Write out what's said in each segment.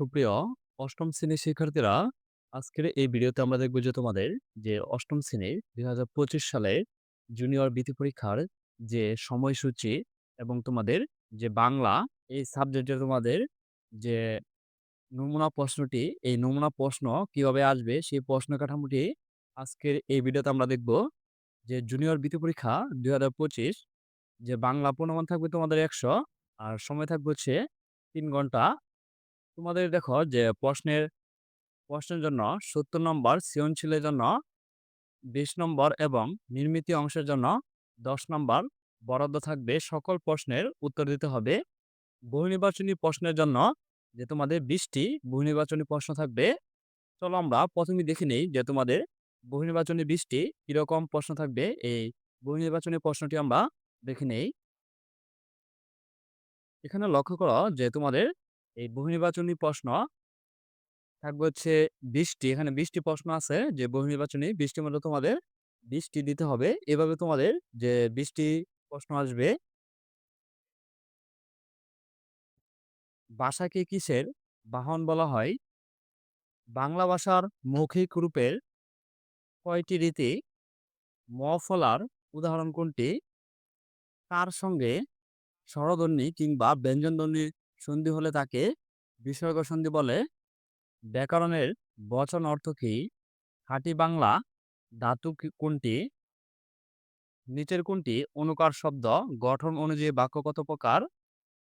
সুপ্রিয় অষ্টম শ্রেণির শিক্ষার্থীরা, আজকের এই ভিডিওতে আমরা দেখব যে তোমাদের যে অষ্টম শ্রেণির ২০২৫ সালের জুনিয়র বৃত্তি পরীক্ষার যে সময়সূচি এবং তোমাদের যে বাংলা এই সাবজেক্টে তোমাদের যে নমুনা প্রশ্নটি, এই নমুনা প্রশ্ন কীভাবে আসবে সেই প্রশ্ন কাঠামোটি আজকের এই ভিডিওতে আমরা দেখব। যে জুনিয়র বৃত্তি পরীক্ষা ২০২৫ যে বাংলা পূর্ণমান থাকবে তোমাদের ১০০ আর সময় থাকবে হচ্ছে তিন ঘণ্টা। তোমাদের দেখো যে প্রশ্নের প্রশ্নের জন্য ৭০ নম্বর, সৃজনশীলের জন্য ২০ নম্বর এবং নির্মিতি অংশের জন্য ১০ নম্বর বরাদ্দ থাকবে। সকল প্রশ্নের উত্তর দিতে হবে। বহুনির্বাচনী প্রশ্নের জন্য যে তোমাদের ২০ টি বহুনির্বাচনী প্রশ্ন থাকবে। চলো আমরা ১ম এ দেখে নেই যে তোমাদের বহুনির্বাচনী ২০ টি কীরকম প্রশ্ন থাকবে। এই বহুনির্বাচনী প্রশ্নটি আমরা দেখে নেই। এখানে লক্ষ্য করো যে তোমাদের এই বহুনির্বাচনী প্রশ্ন থাকবে হচ্ছে ২০ টি। এখানে ২০ টি প্রশ্ন আছে যে বহুনির্বাচনী ২০ টির মধ্যে তোমাদের ২০ টি দিতে হবে। এভাবে তোমাদের যে ২০ টি প্রশ্ন আসবে। ভাষাকে কিসের বাহন বলা হয়? বাংলা ভাষার মৌখিক রূপের কয়টি রীতি? ম-ফলার উদাহরণ কোনটি? কার সঙ্গে স্বরধ্বনি কিংবা ব্যঞ্জনধ্বনির সন্ধি হলে তাকে বিসর্গ সন্ধি বলে? ব্যাকরণের বচন অর্থ কী? খাঁটি বাংলা, ধাতু কোনটি? নিচের কোনটি অনুকার শব্দ? গঠন অনুযায়ী বাক্য কত প্রকার?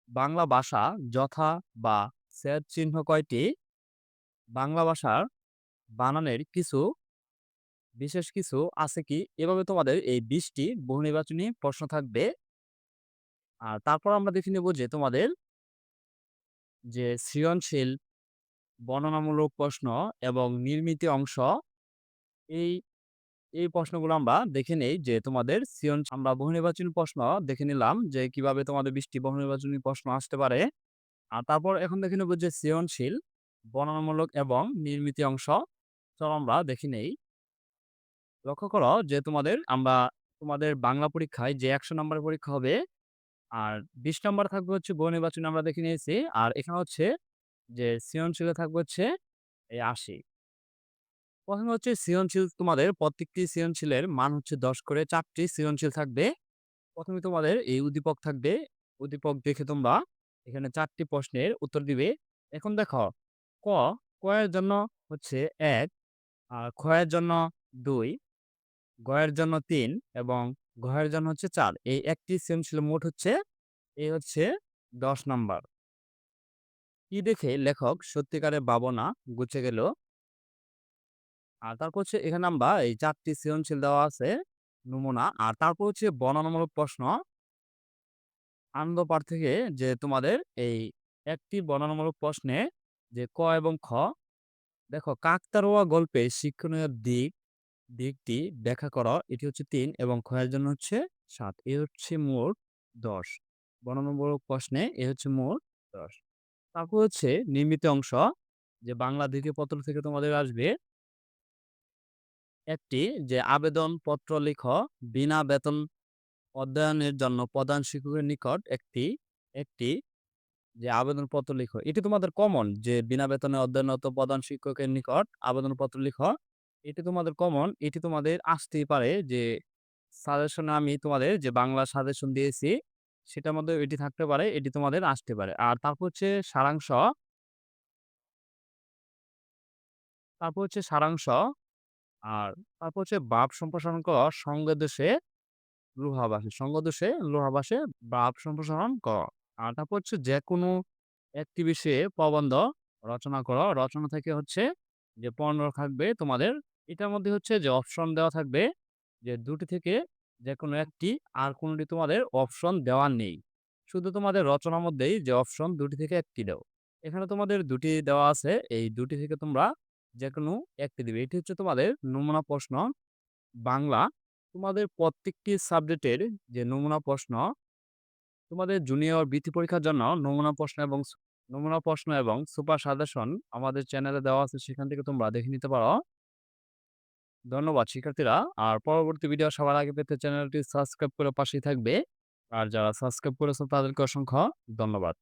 বাংলা ভাষা যথা বা ছেদ চিহ্ন কয়টি? বাংলা ভাষার বানানের কিছু বিশেষ কিছু আছে কি? এভাবে তোমাদের এই ২০ টি বহুনির্বাচনী প্রশ্ন থাকবে। আর তারপর আমরা দেখে নেব যে তোমাদের যে সৃজনশীল, বর্ণনামূলক প্রশ্ন এবং নির্মিতি অংশ এই, এই প্রশ্নগুলো আমরা দেখে নেই যে তোমাদের সৃজন আমরা বহুনির্বাচনী প্রশ্ন দেখে নিলাম যে কীভাবে তোমাদের ২০ টি বহুনির্বাচনী প্রশ্ন আসতে পারে। আর তারপর এখন দেখে নেব যে সৃজনশীল, বর্ণনামূলক এবং নির্মিতি অংশ। চলো আমরা দেখে নেই। লক্ষ্য করো যে তোমাদের আমরা তোমাদের বাংলা পরীক্ষায় যে ১০০ নম্বরের পরীক্ষা হবে আর ২০ নম্বর থাকবে হচ্ছে বহুনির্বাচনী আমরা দেখে নিয়েছি। আর এখানে হচ্ছে যে সৃজনশীলে থাকবে হচ্ছে এই ৮০। প্রথমে হচ্ছে সৃজনশীল তোমাদের প্রত্যেকটি সৃজনশীলের মান হচ্ছে ১০ করে চারটি সৃজনশীল থাকবে। প্রথমে তোমাদের এই উদ্দীপক থাকবে। উদ্দীপক দেখে তোমরা এখানে চারটি প্রশ্নের উত্তর দিবে। এখন দেখো ক, ক এর জন্য হচ্ছে এক আর খ এর জন্য ২, গ এর জন্য তিন এবং এর জন্য হচ্ছে চার এই একটি সৃজনশীল মোট হচ্ছে, এই হচ্ছে ১০ নাম্বার। কি দেখে লেখক সত্যিকারের ভাবনা গুছে গেল? আর তারপর হচ্ছে এখানে আমরা এই চারটি সৃজনশীল দেওয়া আছে, নমুনা। আর তারপর হচ্ছে বর্ণনামূলক প্রশ্ন। আনন্দ আনন্দপাঠ থেকে যে তোমাদের এই একটি বর্ণনামূলক প্রশ্নে যে ক এবং খ, দেখো, কাকতারোয়া গল্পে শিক্ষণীয় দিক দিকটি ব্যাখ্যা করো। এটি হচ্ছে ৩ এবং এর জন্য হচ্ছে ৭। এ হচ্ছে মোট ১০। বর্ণনামূলক প্রশ্নে এ হচ্ছে মোট ১০। তারপর হচ্ছে নির্মিত অংশ যে বাংলা দ্বিতীয় পত্র থেকে তোমাদের আসবে। একটি যে আবেদনপত্র লিখ বিনা বেতন অধ্যয়নের জন্য প্রধান শিক্ষকের নিকট একটি, একটি যে আবেদনপত্র লিখো। এটি তোমাদের কমন যে বিনা বেতনে অধ্যয়নরত প্রধান শিক্ষকের নিকট আবেদনপত্র লিখো। এটি তোমাদের কমন। এটি তোমাদের আসতেই পারে যে সাজেশনে আমি তোমাদের যে বাংলা সাজেশন দিয়েছি, সেটার মধ্যে এটি থাকতে পারে। এটি তোমাদের আসতে পারে। আর তারপর হচ্ছে সারাংশ। তারপর হচ্ছে সারাংশ। আর তারপর হচ্ছে বাপ সম্প্রসারণ ক সঙ্গদেশে লোহাবাসে সঙ্গদোষে লোহাবাসে বাপ সম্প্রসারণ ক। আর তারপর হচ্ছে যেকোনো একটি বিষয়ে প্রবন্ধ রচনা করো। রচনা থেকে হচ্ছে যে পণ্য থাকবে তোমাদের এটার মধ্যে হচ্ছে যে অপশন দেওয়া থাকবে যে দুটি থেকে যেকোনো একটি, আর কোনোটি তোমাদের অপশন দেওয়া নেই। শুধু তোমাদের রচনার মধ্যেই যে অপশন দুটি থেকে একটি দাও। এখানে তোমাদের দুটি দেওয়া আছে। এই দুটি থেকে তোমরা যেকোনো একটি দিবে। এটি হচ্ছে তোমাদের নমুনা প্রশ্ন বাংলা। তোমাদের প্রত্যেকটি সাবজেক্টের যে নমুনা প্রশ্ন, তোমাদের জুনিয়র বৃত্তি পরীক্ষার জন্য নমুনা প্রশ্ন এবং নমুনা প্রশ্ন এবং সুপার সাজেশন আমাদের চ্যানেলে দেওয়া আছে সেখান থেকে তোমরা দেখে নিতে পারো। ধন্যবাদ শিক্ষার্থীরা। আর পরবর্তী ভিডিও সবার আগে পেতে চ্যানেলটি সাবস্ক্রাইব করে পাশেই থাকবে। আর যারা সাবস্ক্রাইব করেছেন তাদেরকে অসংখ্য ধন্যবাদ।